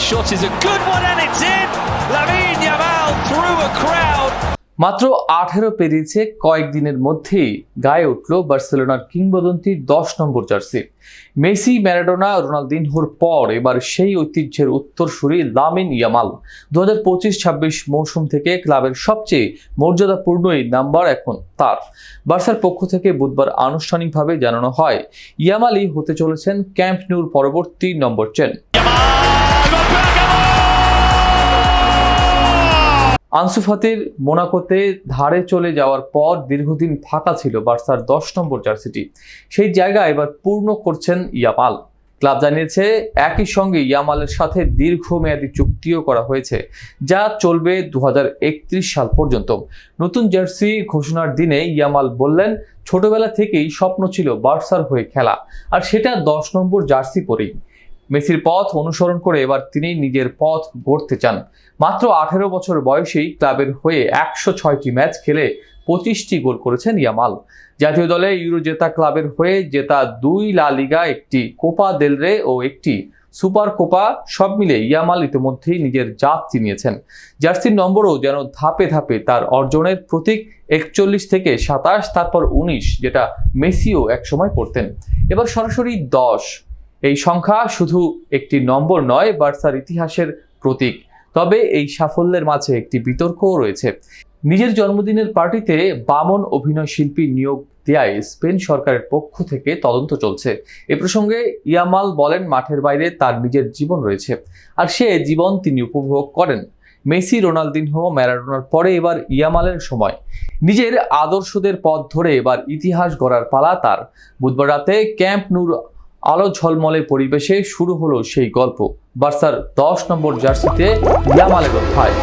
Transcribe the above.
shot is a good one and it's in. Lamine Yamal through a crowd. মাত্র আঠেরো পেরিয়েছে কয়েকদিনের মধ্যেই গায়ে উঠল বার্সেলোনার কিংবদন্তির দশ নম্বর জার্সি। মেসি ম্যারাডোনা রোনালদিনহোর পর এবার সেই ঐতিহ্যের উত্তরসূরি লামিন ইয়ামাল। দু হাজার পঁচিশ ছাব্বিশ মৌসুম থেকে ক্লাবের সবচেয়ে মর্যাদাপূর্ণ এই নাম্বার এখন তার। বার্সার পক্ষ থেকে বুধবার আনুষ্ঠানিকভাবে জানানো হয় ইয়ামালই হতে চলেছেন ক্যাম্প নিউর পরবর্তী নম্বর চেন। আনসু ফাতির মোনাকোতে ধারে চলে যাওয়ার পর দীর্ঘদিন ফাঁকা ছিল বার্সার দশ নম্বর জার্সিটি। সেই জায়গা এবার পূর্ণ করছেন ইয়ামাল। ক্লাব জানিয়েছে, একই সঙ্গে ইয়ামালের সাথে দীর্ঘমেয়াদী চুক্তিও করা হয়েছে, যা চলবে দু হাজার একত্রিশ সাল পর্যন্ত। নতুন জার্সি ঘোষণার দিনে ইয়ামাল বললেন, ছোটবেলা থেকেই স্বপ্ন ছিল বার্সার হয়ে খেলা, আর সেটা দশ নম্বর জার্সি পরেই। মেসির পথ অনুসরণ করে এবার তিনি নিজের পথ গড়তে চান। মাত্র আঠেরো বছর বয়সেই ক্লাবের হয়ে একশো ছয়টি ম্যাচ খেলে পঁচিশটি গোল করেছেন ইয়ামাল। জাতীয় দলে ইউরো জেতা ক্লাবের হয়ে জেতা দুই লা লিগা, একটি কোপা দেলরে ও একটি সুপার কোপা, সব মিলে ইয়ামাল ইতিমধ্যেই নিজের জাত চিনিয়েছেন। জার্সির নম্বরও যেন ধাপে ধাপে তার অর্জনের প্রতীক একচল্লিশ থেকে সাতাশ, তারপর উনিশ, যেটা মেসিও একসময় পড়তেন। এবার সরাসরি দশ। এই সংখ্যা শুধু একটি নম্বর নয়, বার্সার ইতিহাসের প্রতীক। তবে এই সাফল্যের মাঝে একটি বিতর্কও রয়েছে। নিজের জন্মদিনের পার্টিতে বামন অভিনয় শিল্পী নিয়োগ দেয়ায় স্পেন সরকারের পক্ষ থেকে তদন্ত চলছে। এ প্রসঙ্গে ইয়ামাল বলেন, মাঠের বাইরে তার নিজের জীবন রয়েছে আর সে জীবন তিনি উপভোগ করেন। মেসি, রোনালদিনহো, ম্যারাডোনার পরে এবার ইয়ামালের সময়। নিজের আদর্শদের পথ ধরে এবার ইতিহাস গড়ার পালা তার। বুধবার রাতে ক্যাম্প নূর আলো ঝলমলে পরিবেশে শুরু হলো সেই গল্প। বার্সার দশ নম্বর জার্সিতে ইয়ামালের অধ্যায়।